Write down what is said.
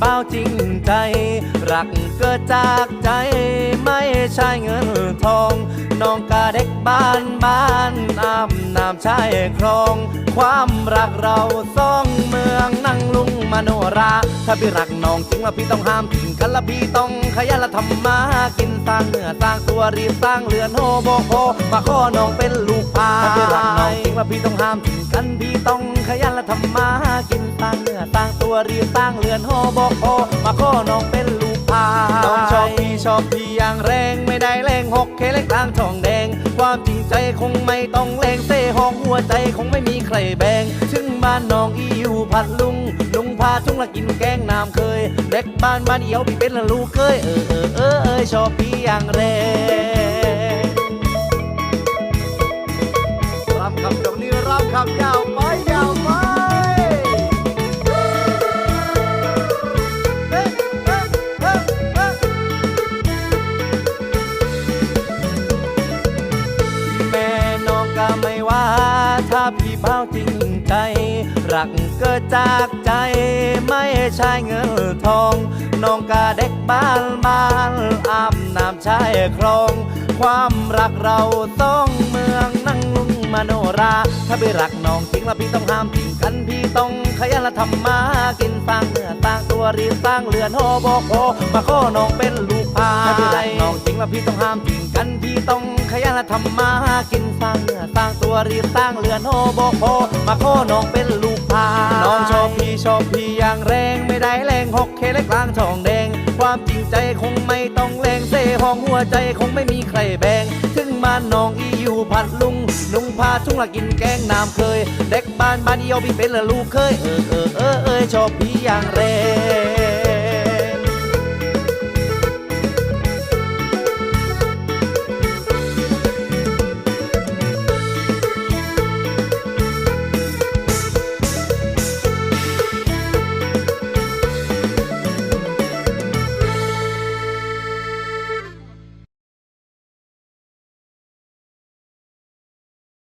เบ้าจริงใจ รักเกิดจากใจไม่ใช่เงินทอง น้องกาเด็กบ้านบ้านอาบน้ำชายคลอง ความรักเราสองเมืองนั่งลุงมโนรา ถ้าพี่รักน้องจริงแล้วพี่ต้องห้ามทิ้งกันละพี่ต้องขยันละทำมาหากินสร้างเนื้อสร้างตัวรีบสร้างเรือนโฮโบโฮมาข้อน้องเป็นลูกพายถ้าพี่รักน้องจริงล้วพี่ต้องห้ามทิ้งกันพี่ต้องขยัน มาหากินสร้างเนื้อสร้างตัวรีบสร้งเรือนโฮโบโฮมาข้อน้องเป็นลูกพายน้องชอบพี่ชอบพี่อย่างแรงไม่ได้แรงหกเคเล็กทางทองแดง ความจริงใจคงไม่ต้องแรงเซ่ห้องหัวใจคงไม่มีใครแบ่งถึงบ้านน้องอีอยู่พัดลุงลุงพาทุ่งละกินแกงน้ำเคย เด็กบ้านบ้านเอียวพี่เป็นละลูกเคยเออเออเออเออชอบพี่อย่างแรงรับคำตรงนี้รับคำยาว ว่าถ้าพี่เบ้าจริงใจ รักเกิดจากใจไม่ใช่เงินทอง น้องก็เด็กบ้านบ้านอาบน้ำชายคลอง ความรักเราต้องเมืองนั่งลุงมโนรา ถ้าพี่รักน้องจริงแล้วพี่ต้องห้ามทิ้งกันพี่ต้องขยันและทำมากินสร้างเนื้อสร้างตัวรีสร้างเรือนโฮโบโคมาข้อน้องเป็นลูกพายถ้าพี่รักน้องจริงแล้วพี่ต้องห้ามทิ้งกันพี่ต้องขยันและทำมากินสร้างเนื้อ ร้างตัวรีบสร้างเรือนโฮโบโคมาข้อน้องเป็นลูกพาน้องชอบพี่ชอบพี่อย่างแรงไม่ได้แรงหกเคเล็กลางทองแดง ความจริงใจคงไม่ต้องแรงเซ่ห้องหัวใจคงไม่มีใครแบ่งถึงบ้าน้องอีอยู่พัดลุงลุงพาทุ่งละกินแกงน้ำเคย เด็กบ้านบ้านเอียวพี่เป็นละลูกเคยเออเออเออเออชอบพี่อย่างแรง